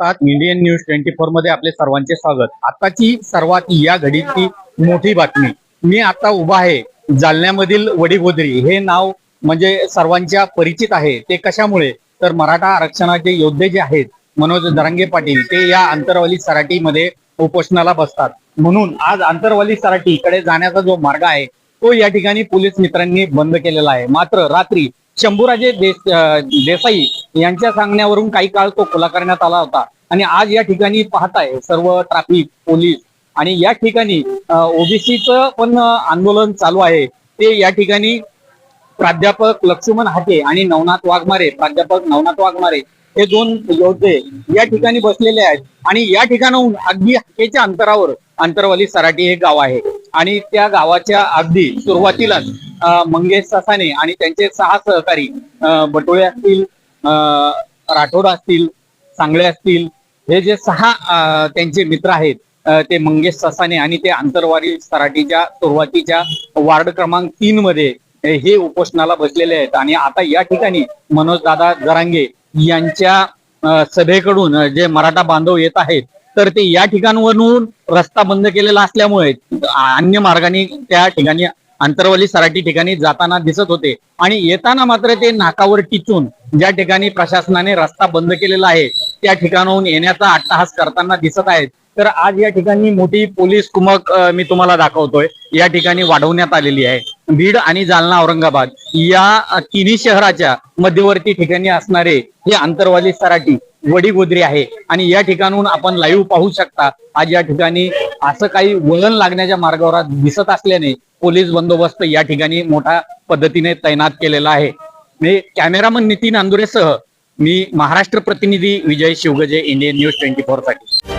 Indian news twenty फोरमध्ये आपले सर्वांचे स्वागत. आताची सर्वात या घडीची मोठी बातमी. मी आता उभा आहे जालन्यामधील वडीगोदरी. हे नाव म्हणजे सर्वांच्या परिचित आहे. ते कशामुळे? तर मराठा आरक्षणाचे योद्धे जे आहेत मनोज दरंगे पाटील ते या आंतरवाली सराटीमध्ये उपोषणाला बसतात. म्हणून आज आंतरवाली सराटीकडे जाण्याचा जो मार्ग आहे तो या ठिकाणी पोलीस मित्रांनी बंद केलेला आहे. मात्र रात्री शंभूराजे देस देसाई यांच्या सांगण्यावरून काही काळ तो खुला करण्यात आला होता. आणि आज या ठिकाणी पाहताय सर्व ट्रॅफिक पोलीस आणि या ठिकाणी ओबीसीचं पण आंदोलन चालू आहे. ते या ठिकाणी प्राध्यापक लक्ष्मण हाटे आणि नवनाथ वाघमारे प्राध्यापक नवनाथ वाघमारे हे दोन योद्धे या ठिकाणी बसलेले आहेत. आणि या ठिकाणाहून अगदी हाकेच्या अंतरावर अंतरवाली सराटी हे गाव आहे. आणि त्या गावाच्या अगदी सुरुवातीलाच मंगेश ससाने आणि त्यांचे सहा सहकारी अं, बटोळे असतील राठोड असतील सांगळे असतील हे जे सहा त्यांचे मित्र आहेत ते मंगेश ससाने आणि ते आंतरवारी सराटीच्या सुरुवातीच्या वार्ड क्रमांक तीन मध्ये हे उपोषणाला बसलेले आहेत. आणि आता या ठिकाणी मनोज दादा जरांगे यांच्या सभेकडून जे मराठा बांधव येत आहेत तर ते या ठिकाणवरून रस्ता बंद केलेला असल्यामुळे अन्य मार्गाने त्या ठिकाणी आंतरवली सराटी ठिकाणी जाताना दिसत होते. आणि येताना मात्र ते नाकावर टिचून ज्या ठिकाणी प्रशासनाने रस्ता बंद केलेला आहे त्या ठिकाणाहून येण्याचा अट्टहास करताना दिसत आहेत. तर आज या ठिकाणी मोठी पोलीस कुमक मी तुम्हाला दाखवतोय. या ठिकाणी वाढवण्यात आलेली आहे. बीड आणि जालना औरंगाबाद या तिन्ही शहराच्या मध्यवर्ती ठिकाणी असणारे हे आंतरवाली सराटी वडीगोद्री आहे. आणि या ठिकाणून आपण लाईव्ह पाहू शकता आज या ठिकाणी असं काही वळण लागण्याच्या मार्गावर दिसत असल्याने पोलीस बंदोबस्त या ठिकाणी मोठ्या पद्धतीने तैनात केलेला आहे. मी कॅमेरामन नितीन आंदुरेसह मी महाराष्ट्र प्रतिनिधी Vijay Shivgaje Indian news twenty फोरसाठी.